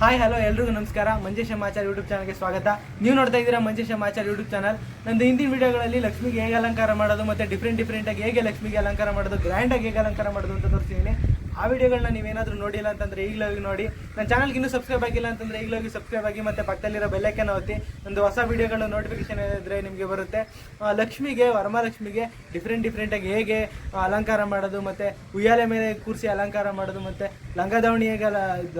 Hi hello ಎಲ್ರಿಗೂ ನಮಸ್ಕಾರ. Manjesh Machar YouTube ಚಾನಲ್ಗೆ ಸ್ವಾಗತ. ನೀವು ನೋಡ್ತಾ ಇದ್ದೀರಾ ಮಂಜೇಶ್ ಮಾಚಾರ್ ಯೂಟ್ಯೂಬ್ ಚಾನಲ್ ನಂದು ಹಿಂದಿನ ವಿಡಿಯೋಗಳಲ್ಲಿ ಲಕ್ಷ್ಮಿಗೆ ಹೇಗೆ ಅಲಂಕಾರ ಮಾಡೋದು ಮತ್ತು ಡಿಫ್ರೆಂಟ್ ಡಿಫ್ರೆಂಟಾಗಿ ಹೇಗೆ ಲಕ್ಷ್ಮಿಗೆ ಅಲಂಕಾರ ಮಾಡೋದು ಗ್ರ್ಯಾಂಡಾಗಿ ಹೇಗೆ ಅಲಂಕಾರ ಮಾಡೋದು ಅಂತ ತೋರಿಸ್ತೀನಿ. ಆ ವಿಡಿಯೋಗಳನ್ನ ನೀವೇನಾದರೂ ನೋಡಿಲ್ಲ ಅಂತಂದ್ರೆ ಈಗಲೇ ನೋಡಿ. ನನ್ನ ಚಾನಲ್ಗೆ ಇನ್ನೂ ಸಬ್ಸ್ಕ್ರೈಬ್ ಆಗಿಲ್ಲ ಅಂತಂದ್ರೆ ಈಗಲೋಗಿ ಸಬ್ಸ್ಕ್ರೈಬ್ ಆಗಿ ಮತ್ತೆ ಪಕ್ಕದಲ್ಲಿರೋ ಬೆಲ್ಲೈಕನ್ ಒತ್ತಿ ಒಂದು ಹೊಸ ವಿಡಿಯೋಗಳ ನೋಟಿಫಿಕೇಶನ್ ಏನಿದ್ರೆ ನಿಮಗೆ ಬರುತ್ತೆ. ಲಕ್ಷ್ಮಿಗೆ, ವರಮಹಾಲಕ್ಷ್ಮಿಗೆ ಡಿಫ್ರೆಂಟ್ ಡಿಫ್ರೆಂಟಾಗಿ ಹೇಗೆ ಅಲಂಕಾರ ಮಾಡೋದು ಮತ್ತೆ ಉಯ್ಯಾಲೆ ಮೇಲೆ ಕೂರಿಸಿ ಅಲಂಕಾರ ಮಾಡೋದು ಮತ್ತೆ ಲಂಗದವಣಿ ಹೇಗೆ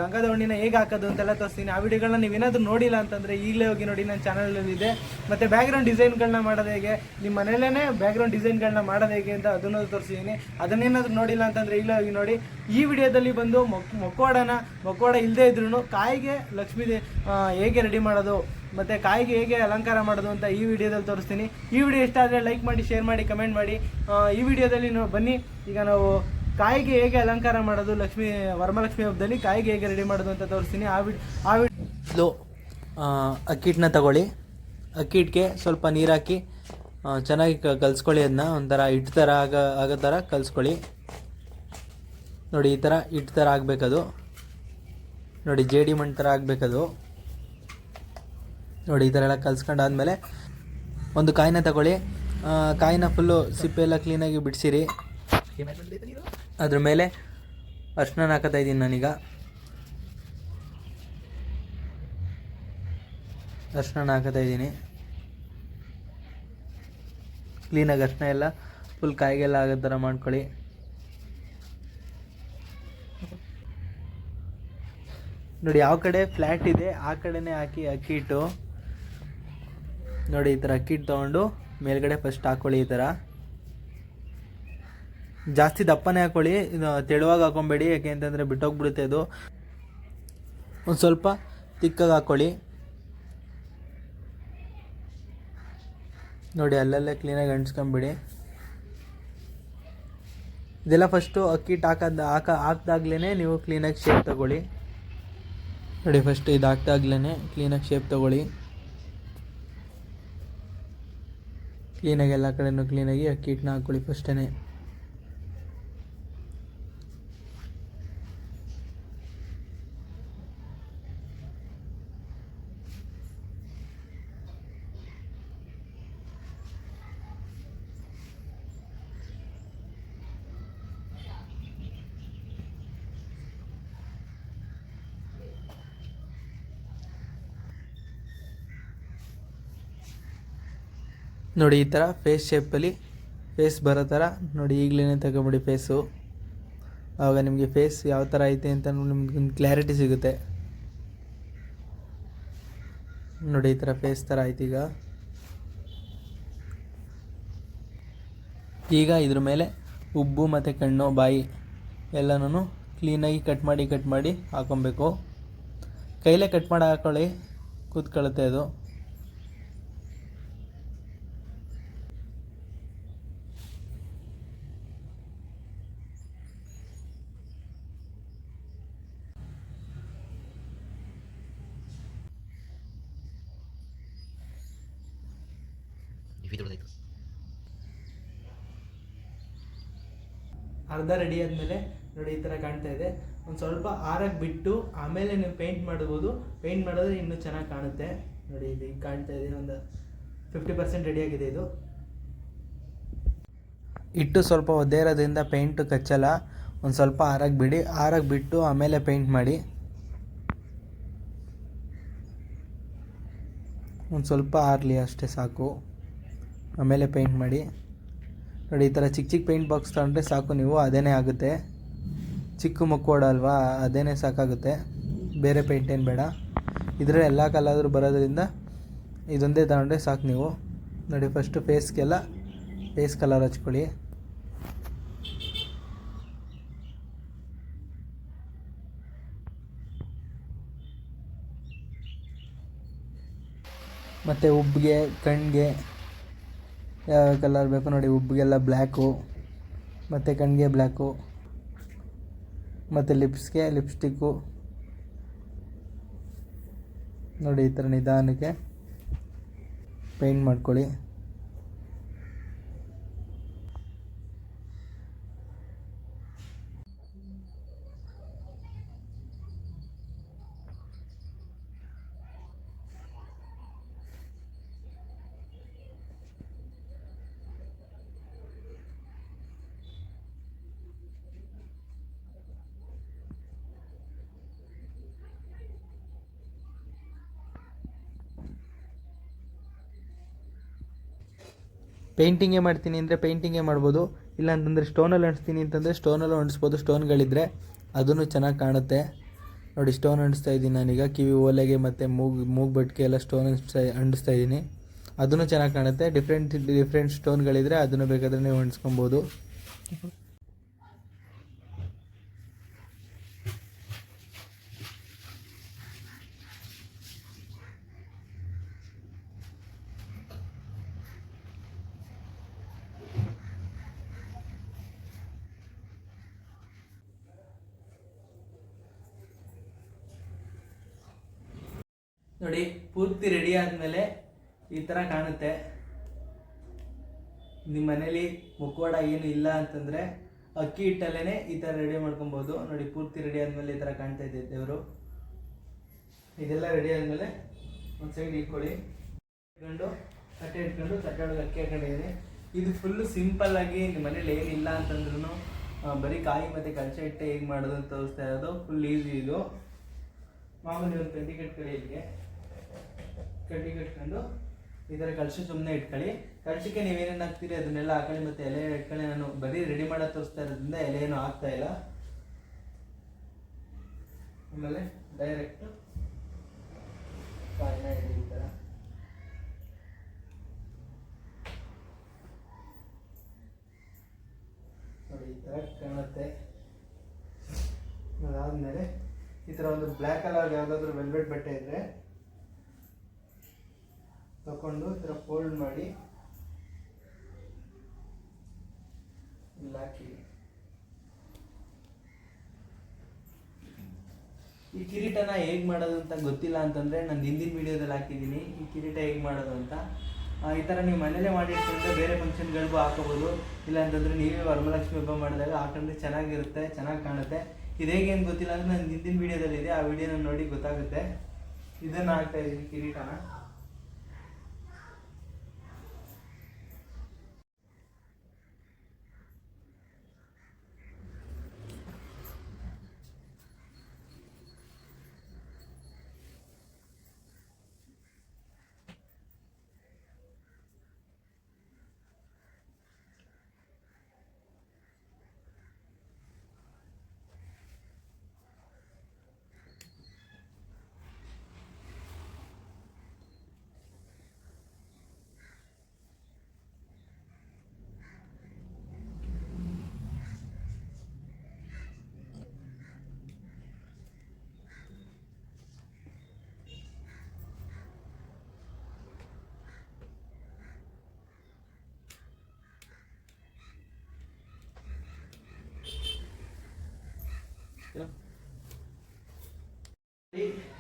ಲಂಗದವಣಿನ ಹೇಗೆ ಹಾಕೋದು ಅಂತೆಲ್ಲ ತೋರಿಸ್ತೀನಿ. ಆ ವಿಡಿಯೋಗಳನ್ನ ನೀವೇನಾದರೂ ನೋಡಿಲ್ಲ ಅಂತಂದ್ರೆ ಈಗಲೇ ಹೋಗಿ ನೋಡಿ ನನ್ನ ಚಾನಲಲ್ಲಿದೆ ಮತ್ತು ಬ್ಯಾಕ್ಗ್ರೌಂಡ್ ಡಿಸೈನ್ಗಳನ್ನ ಮಾಡೋದು ಹೇಗೆ ನಿಮ್ಮ ಮನೆಯಲ್ಲೇ ಬ್ಯಾಕ್ಗ್ರೌಂಡ್ ಡಿಸೈನ್ಗಳನ್ನ ಮಾಡೋದು ಹೇಗೆ ಅಂತ ಅದನ್ನು ತೋರಿಸಿದ್ದೀನಿ ಅದನ್ನೇನಾದರೂ ನೋಡಿಲ್ಲ ಅಂತಂದ್ರೆ ಈಗಲೇ ಹೋಗಿ ನೋಡಿ. ಈ ವಿಡಿಯೋದಲ್ಲಿ ಬಂದು ಮೊಕ್ ಮಕ್ಕೋಡ ಮೊಕ್ವಾಡ ಇಲ್ಲದೆ ಇದ್ರೂ ಕಾಯಿಗೆ ಲಕ್ಷ್ಮೀ ಹೇಗೆ ರೆಡಿ ಮಾಡೋದು, ಮತ್ತೆ ಕಾಯಿಗೆ ಹೇಗೆ ಅಲಂಕಾರ ಮಾಡೋದು ಅಂತ ಈ ವಿಡಿಯೋದಲ್ಲಿ ತೋರಿಸ್ತೀನಿ. ಈ ವಿಡಿಯೋ ಇಷ್ಟ ಆದರೆ ಲೈಕ್ ಮಾಡಿ ಶೇರ್ ಮಾಡಿ ಕಮೆಂಟ್ ಮಾಡಿ. ಈ ವಿಡಿಯೋದಲ್ಲಿ ನಾವು ಬನ್ನಿ. ಈಗ ನಾವು ಕಾಯಿಗೆ ಹೇಗೆ ಅಲಂಕಾರ ಮಾಡೋದು, ಲಕ್ಷ್ಮೀ ವರಮಲಕ್ಷ್ಮಿ ಹಬ್ಬದಲ್ಲಿ ಕಾಯಿಗೆ ಹೇಗೆ ರೆಡಿ ಮಾಡೋದು ಅಂತ ತೋರಿಸ್ತೀನಿ. ಆ ವಿಡ್ ಆ ವಿಡ್ ಅಕ್ಕಿಟ್ಟನ್ನ ತಗೊಳ್ಳಿ. ಅಕ್ಕಿಟ್ಗೆ ಸ್ವಲ್ಪ ನೀರು ಹಾಕಿ ಚೆನ್ನಾಗಿ ಕಲಿಸ್ಕೊಳ್ಳಿ ಅದನ್ನ ಒಂಥರ ಹಿಟ್ಟು ಥರ ಆಗ, ಆಗೋ ಥರ ಕಲಿಸ್ಕೊಳ್ಳಿ. ನೋಡಿ, ಈ ಥರ ಹಿಟ್ಟು ಥರ ಆಗಬೇಕದು. ನೋಡಿ, ಜೇಡಿ ಮಣ್ಣು ಥರ ಆಗಬೇಕದು. ನೋಡಿ, ಈ ಥರ ಎಲ್ಲ ಕಲ್ಸ್ಕೊಂಡಾದ್ಮೇಲೆ ಒಂದು ಕಾಯಿನ ತಗೊಳ್ಳಿ. ಕಾಯಿನ ಫುಲ್ಲು ಸಿಪ್ಪೆ ಎಲ್ಲ ಕ್ಲೀನಾಗಿ ಬಿಡಿಸಿರಿ. ಅದ್ರ ಮೇಲೆ ಅರ್ಶನ ಹಾಕತಾ ಇದ್ದೀನಿ ನಾನೀಗ. ಅರ್ಶನ ಹಾಕತಾ ಇದ್ದೀನಿ. ಕ್ಲೀನಾಗಿ ಅರ್ಶನ ಎಲ್ಲ ಫುಲ್ ಕಾಯಿಗೆಲ್ಲ ಆಗೋ ಥರ ಮಾಡ್ಕೊಳ್ಳಿ. ನೋಡಿ, ಯಾವ ಕಡೆ ಫ್ಲ್ಯಾಟ್ ಇದೆ, ಆ ಕಡೆನೇ ಹಾಕಿ ಅಕ್ಕಿ ಹಿಟ್ಟು ನೋಡಿ, ಈ ಥರ ಅಕ್ಕಿ ಹಿಟ್ಟು ತೊಗೊಂಡು ಮೇಲ್ಗಡೆ ಫಸ್ಟ್ ಹಾಕ್ಕೊಳ್ಳಿ ಈ ಥರ ಜಾಸ್ತಿ ದಪ್ಪನೇ ಹಾಕ್ಕೊಳ್ಳಿ ಇದು ತೆಳುವಾಗಿ ಹಾಕೊಬೇಡಿ, ಯಾಕೆ ಅಂತಂದರೆ ಬಿಟ್ಟೋಗ್ಬಿಡುತ್ತೆ ಅದು. ಒಂದು ಸ್ವಲ್ಪ ತಿಕ್ಕಾಗಿ ಹಾಕ್ಕೊಳ್ಳಿ ನೋಡಿ, ಅಲ್ಲಲ್ಲೇ ಕ್ಲೀನಾಗಿ ಅಂಟಿಸ್ಕೊಂಬಿಡಿ. ಇದೆಲ್ಲ ಫಸ್ಟು ಅಕ್ಕಿ ಹಿಟ್ಟು ಹಾಕದ ಹಾಕ ಹಾಕ್ದಾಗ್ಲೇ ನೀವು ಕ್ಲೀನಾಗಿ ಶೇಪ್ ತಗೊಳ್ಳಿ. ನೋಡಿ ಫಸ್ಟ್ ಇದು ಹಾಕ್ದಾಗ್ಲೇ ಕ್ಲೀನಾಗಿ ಶೇಪ್ ತಗೊಳ್ಳಿ. ಕ್ಲೀನಾಗಿ ಎಲ್ಲ ಕಡೆಯೂ ಕ್ಲೀನಾಗಿ ಅಕ್ಕಿ ಹಿಟ್ಟನ್ನ ಹಾಕ್ಕೊಳ್ಳಿ ಫಸ್ಟೇ ನೋಡಿ, ಈ ಥರ ಫೇಸ್ ಶೇಪಲ್ಲಿ ಫೇಸ್ ಬರೋ ಥರ ನೋಡಿ ಈಗಲೇ ತಗೊಂಬಿಡಿ ಫೇಸು ಆವಾಗ ನಿಮಗೆ ಫೇಸ್ ಯಾವ ಥರ ಐತೆ ಅಂತ ನಿಮ್ಗೆ ಕ್ಲಾರಿಟಿ ಸಿಗುತ್ತೆ. ನೋಡಿ, ಈ ಥರ ಫೇಸ್ ಥರ ಆಯ್ತು ಈಗ. ಈಗ ಇದ್ರ ಮೇಲೆ ಉಬ್ಬು ಮತ್ತು ಕಣ್ಣು, ಬಾಯಿ ಎಲ್ಲನೂ ಕ್ಲೀನಾಗಿ ಕಟ್ ಮಾಡಿ ಕಟ್ ಮಾಡಿ ಹಾಕೊಬೇಕು. ಕೈಲೇ ಕಟ್ ಮಾಡಿ ಹಾಕೊಳ್ಳಿ ಕೂತ್ಕೊಳ್ಳುತ್ತೆ ಅದು. ಅರ್ಧ ರೆಡಿ ಆದಮೇಲೆ ನೋಡಿ ಈ ಥರ ಕಾಣ್ತಾ ಇದೆ. ಒಂದು ಸ್ವಲ್ಪ ಆರಕ್ಕೆ ಬಿಟ್ಟು ಆಮೇಲೆ ನೀವು ಪೇಂಟ್ ಮಾಡ್ಬೋದು. ಪೇಂಟ್ ಮಾಡಿದ್ರೆ ಇನ್ನೂ ಚೆನ್ನಾಗಿ ಕಾಣುತ್ತೆ. ನೋಡಿ ಇದು ಕಾಣ್ತಾ ಇದೆ. ಒಂದು ಫಿಫ್ಟಿ ಪರ್ಸೆಂಟ್ ರೆಡಿಯಾಗಿದೆ ಇದು. ಇಟ್ಟು ಸ್ವಲ್ಪ ಒದ್ದೆ ಇರೋದ್ರಿಂದ ಪೇಂಟು ಕಚ್ಚಲ್ಲ. ಒಂದು ಸ್ವಲ್ಪ ಆರಕ್ಕೆ ಬಿಡಿ. ಆರಕ್ಕೆ ಬಿಟ್ಟು ಆಮೇಲೆ ಪೇಂಟ್ ಮಾಡಿ. ಒಂದು ಸ್ವಲ್ಪ ಆರಲಿ ಅಷ್ಟೇ ಸಾಕು. ಆಮೇಲೆ ಪೇಂಟ್ ಮಾಡಿ. ನೋಡಿ, ಈ ಥರ ಚಿಕ್ಕ ಚಿಕ್ಕ ಪೇಂಟ್ ಬಾಕ್ಸ್ ತಗೊಂಡ್ರೆ ಸಾಕು ನೀವು, ಅದೇನೇ ಆಗುತ್ತೆ. ಚಿಕ್ಕ ಮುಕ್ಕೋಡ ಅಲ್ವಾ, ಅದೇನೇ ಸಾಕಾಗುತ್ತೆ. ಬೇರೆ ಪೇಂಟ್ ಏನು ಬೇಡ. ಇದರ ಎಲ್ಲ ಕಲ್ಲಾದರೂ ಬರೋದ್ರಿಂದ ಇದೊಂದೇ ತಗೊಂಡ್ರೆ ಸಾಕು ನೀವು. ನೋಡಿ ಫಸ್ಟು ಫೇಸ್ಗೆಲ್ಲ ಫೇಸ್ ಕಲರ್ ಹಚ್ಕೊಳ್ಳಿ. ಮತ್ತು ಉಬ್ಬಿಗೆ ಕಣ್ಣಿಗೆ ಯಾವ ಕಲರ್ ಬೇಕು ನೋಡಿ ಉಬ್ಬಿಗೆಲ್ಲ ಬ್ಲ್ಯಾಕು, ಮತ್ತು ಕಣ್ಣಿಗೆ ಬ್ಲ್ಯಾಕು, ಮತ್ತು ಲಿಪ್ಸ್ಗೆ ಲಿಪ್ಸ್ಟಿಕ್ಕು. ನೋಡಿ ಈ ಥರ ನಿಧಾನಕ್ಕೆ ಪೇಂಟ್ ಮಾಡ್ಕೊಳ್ಳಿ. ಪೇಂಟಿಂಗೇ ಮಾಡ್ತೀನಿ ಅಂದರೆ ಪೇಂಟಿಂಗೇ ಮಾಡ್ಬೋದು. ಇಲ್ಲ ಅಂತಂದರೆ ಸ್ಟೋನಲ್ಲಿ ಅಂಟಿಸ್ತೀನಿ ಅಂತಂದರೆ ಸ್ಟೋನಲ್ಲಿ ಅಂಟಿಸ್ಬೋದು. ಸ್ಟೋನ್ಗಳಿದ್ದರೆ ಅದನ್ನು ಚೆನ್ನಾಗಿ ಕಾಣುತ್ತೆ. ನೋಡಿ ಸ್ಟೋನ್ ಅಂಟಿಸ್ತಾ ಇದ್ದೀನಿ ನಾನೀಗ. ಕಿವಿ ಓಲೆಗೆ ಮತ್ತು ಮೂಗು ಮೂಗು ಬಟ್ಕೆ ಎಲ್ಲ ಸ್ಟೋನ್ ಅಂಟಿಸ್ತಾ ಅಂಟಿಸ್ತಾ ಇದ್ದೀನಿ. ಅದನ್ನು ಚೆನ್ನಾಗಿ ಕಾಣುತ್ತೆ. ಡಿಫ್ರೆಂಟ್ ಡಿಫ್ರೆಂಟ್ ಸ್ಟೋನ್ಗಳಿದ್ದರೆ ಅದನ್ನು ಬೇಕಾದರೆ ನೀವು ಅಂಟಿಸ್ಕೊಬೋದು. ನೋಡಿ, ಪೂರ್ತಿ ರೆಡಿ ಆದಮೇಲೆ ಈ ಥರ ಕಾಣುತ್ತೆ. ನಿಮ್ಮ ಮನೇಲಿ ಮುಖವಾಡ ಏನು ಇಲ್ಲ ಅಂತಂದರೆ ಅಕ್ಕಿ ಹಿಟ್ಟಲ್ಲೇ ಈ ಥರ ರೆಡಿ ಮಾಡ್ಕೊಬೋದು. ನೋಡಿ, ಪೂರ್ತಿ ರೆಡಿ ಆದಮೇಲೆ ಈ ಥರ ಕಾಣ್ತಾ ಇದೆ ದೇವರು. ಇದೆಲ್ಲ ರೆಡಿ ಆದಮೇಲೆ ಒಂದು ಸೈಡ್ ಇಟ್ಕೊಳ್ಳಿ. ಇಟ್ಕೊಂಡು, ತಟ್ಟೆ ಇಟ್ಕೊಂಡು ತಟ್ಟೆ ಒಳಗೆ ಅಕ್ಕಿ ಹಾಕೊಂಡಿದ್ದೀನಿ. ಇದು ಫುಲ್ಲು ಸಿಂಪಲ್ ಆಗಿ ನಿಮ್ಮ ಮನೇಲಿ ಏನಿಲ್ಲ ಅಂತಂದ್ರೂ ಬರೀ ಕಾಯಿ ಮತ್ತು ಕಲ್ಸೆ ಹಿಟ್ಟೆ ಹೇಗೆ ಮಾಡೋದು ಅಂತ ತೋರಿಸ್ತಾ ಇರೋದು. ಫುಲ್ ಈಸಿ ಇದು. ಮಾಮೂಲಿ ಒಂದು ಕಡ್ಡಿ ಕಟ್ಕೊಳ್ಳಿ ಇಲ್ಲಿಗೆ. ಕಡ್ಡಿ ಕಟ್ಕೊಂಡು ಈ ಥರ ಸುಮ್ಮನೆ ಇಟ್ಕೊಳ್ಳಿ. ಕಳಶಕ್ಕೆ ನೀವೇನೇನು ಹಾಕ್ತೀರಿ ಅದನ್ನೆಲ್ಲ ಹಾಕೊಳ್ಳಿ ಮತ್ತು ಎಲೆ ಇಟ್ಕೊಳ್ಳಿ. ನಾನು ಬರೀ ರೆಡಿ ಮಾಡೋದು ತೋರಿಸ್ತಾ ಇರೋದ್ರಿಂದ ಎಲೆ ಏನು ಆಗ್ತಾ ಇಲ್ಲ. ಆಮೇಲೆ ಡೈರೆಕ್ಟ್ ಈ ಥರ ಈ ಥರ ಕಾಣುತ್ತೆ. ಅದಾದಮೇಲೆ ಈ ಥರ ಒಂದು ಬ್ಲ್ಯಾಕ್ ಕಲರ್ ಯಾವುದಾದ್ರೂ ವೆಲ್ವೆಟ್ ಬಟ್ಟೆ ಇದ್ದರೆ ತಗೊಂಡು ಈ ಥರ ಫೋಲ್ಡ್ ಮಾಡಿ ಇಲ್ಲಿ ಹಾಕಿ. ಈ ಕಿರೀಟನ ಹೇಗೆ ಮಾಡೋದು ಅಂತ ಗೊತ್ತಿಲ್ಲ ಅಂತಂದರೆ ನಾನು ಹಿಂದಿನ ವೀಡಿಯೋದಲ್ಲಿ ಹಾಕಿದ್ದೀನಿ. ಈ ಕಿರೀಟ ಹೇಗೆ ಮಾಡೋದು ಅಂತ. ಈ ಥರ ನೀವು ಮನೇಲೇ ಮಾಡಿ ಇಟ್ಕೊಂಡ್ರೆ ಬೇರೆ ಫಂಕ್ಷನ್ಗಳಿಗೂ ಹಾಕೋಬೋದು. ಇಲ್ಲ ಅಂತಂದರೆ ನೀವೇ ವರಮಲಕ್ಷ್ಮಿ ಹಬ್ಬ ಮಾಡಿದಾಗ ಹಾಕೊಂಡ್ರೆ ಚೆನ್ನಾಗಿರುತ್ತೆ, ಚೆನ್ನಾಗಿ ಕಾಣುತ್ತೆ. ಇದು ಹೇಗೇನು ಗೊತ್ತಿಲ್ಲ ಅಂದರೆ ನಾನು ಹಿಂದಿನ ವಿಡಿಯೋದಲ್ಲಿ ಇದೆ ಆ ವಿಡಿಯೋನ ನೋಡಿ ಗೊತ್ತಾಗುತ್ತೆ. ಇದನ್ನು ಹಾಕ್ತಾ ಇದ್ದೀನಿ ಕಿರೀಟನ.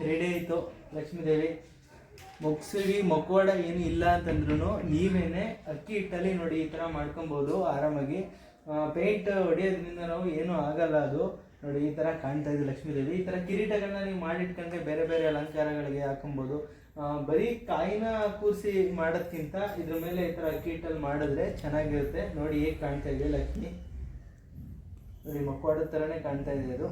ರೆಡಿ ಆಯಿತು ಲಕ್ಷ್ಮೀದೇವಿ. ಮೊಗ್ಸಿಗೆ ಮಕ್ವಾಡ ಏನು ಇಲ್ಲ ಅಂತಂದ್ರೂ ನೀವೇನೆ ಅಕ್ಕಿ ಹಿಟ್ಟಲ್ಲಿ ನೋಡಿ ಈ ಥರ ಮಾಡ್ಕೊಬೋದು ಆರಾಮಾಗಿ. ಪೇಂಟ್ ಹೊಡಿಯೋದ್ರಿಂದ ನಾವು ಏನೂ ಆಗಲ್ಲ ಅದು. ನೋಡಿ ಈ ಥರ ಕಾಣ್ತಾ ಇದೆ ಲಕ್ಷ್ಮೀದೇವಿ. ಈ ಥರ ಕಿರೀಟಗಳನ್ನ ನೀವು ಮಾಡಿಟ್ಕೊಂಡ್ರೆ ಬೇರೆ ಬೇರೆ ಅಲಂಕಾರಗಳಿಗೆ ಹಾಕೊಬೋದು. ಬರೀ ಕಾಯಿನ ಕೂರಿಸಿ ಮಾಡೋದ್ಕಿಂತ ಇದ್ರ ಮೇಲೆ ಈ ಥರ ಅಕ್ಕಿ ಹಿಟ್ಟಲ್ಲಿ ಮಾಡಿದ್ರೆ ಚೆನ್ನಾಗಿರುತ್ತೆ. ನೋಡಿ ಹೇಗೆ ಕಾಣ್ತಾ ಇದೆ ಲಕ್ಷ್ಮಿ. ನೋಡಿ ಮಕ್ಕವಾಡದ ಥರನೇ ಕಾಣ್ತಾ ಇದೆ ಅದು.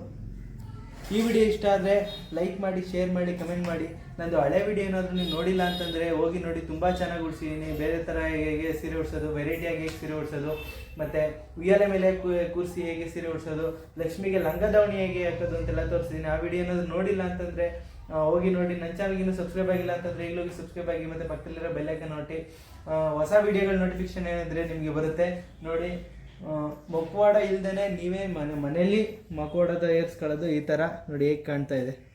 ಈ ವಿಡಿಯೋ ಇಷ್ಟ ಆದರೆ ಲೈಕ್ ಮಾಡಿ ಶೇರ್ ಮಾಡಿ ಕಮೆಂಟ್ ಮಾಡಿ. ನಂದು ಹಳೆ ವಿಡಿಯೋ ಏನಾದರೂ ನೀವು ನೋಡಿಲ್ಲ ಅಂತಂದರೆ ಹೋಗಿ ನೋಡಿ, ತುಂಬ ಚೆನ್ನಾಗಿ ಉಡ್ಸಿದ್ದೀನಿ ಬೇರೆ ಥರ ಹೇಗೆ ಸೀರೆ ಉಡ್ಸೋದು ವೆರೈಟಿಯಾಗಿ ಹೇಗೆ ಸೀರೆ ಉಡ್ಸೋದು, ಮತ್ತು ಉಯ್ಯಾಲೆ ಮೇಲೆ ಕೂರಿಸಿ ಹೇಗೆ ಸೀರೆ ಉಡ್ಸೋದು, ಲಕ್ಷ್ಮಿಗೆ ಲಂಗ ದಾವಣಿ ಹೇಗೆ ಹಾಕೋದು ಅಂತೆಲ್ಲ ತೋರಿಸಿದ್ದೀನಿ ಆ ವಿಡಿಯೋ ಏನಾದರೂ ನೋಡಿಲ್ಲ ಅಂತಂದರೆ ಹೋಗಿ ನೋಡಿ. ನನ್ನ ಚಾನಲ್ಗೆ ಇನ್ನೂ ಸಬ್ಸ್ಕ್ರೈಬ್ ಆಗಿಲ್ಲ ಅಂತಂದರೆ ಈಗಲೂ ಸಬ್ಸ್ಕ್ರೈಬ್ ಆಗಿ ಮತ್ತು ಪಕ್ಕದಲ್ಲಿರೋ ಬೆಲ್ಲೈಕನ್ ಹೊಟ್ಟಿ ಹೊಸ ವಿಡಿಯೋಗಳ ನೋಟಿಫಿಕೇಶನ್ ಏನಿದ್ರೆ ನಿಮಗೆ ಬರುತ್ತೆ. ನೋಡಿ. ಆ, ಮುಖವಾಡ ಇಲ್ದೇನೆ ನೀವೇ ಮನೆ ಮನೇಲಿ ಮಕ್ವಾಡದ ತಯಾರಿಸ್ಕೊಳ್ಳೋದು ಈ ಥರ ನೋಡಿ ಹೇಗೆ ಕಾಣ್ತಾ ಇದೆ.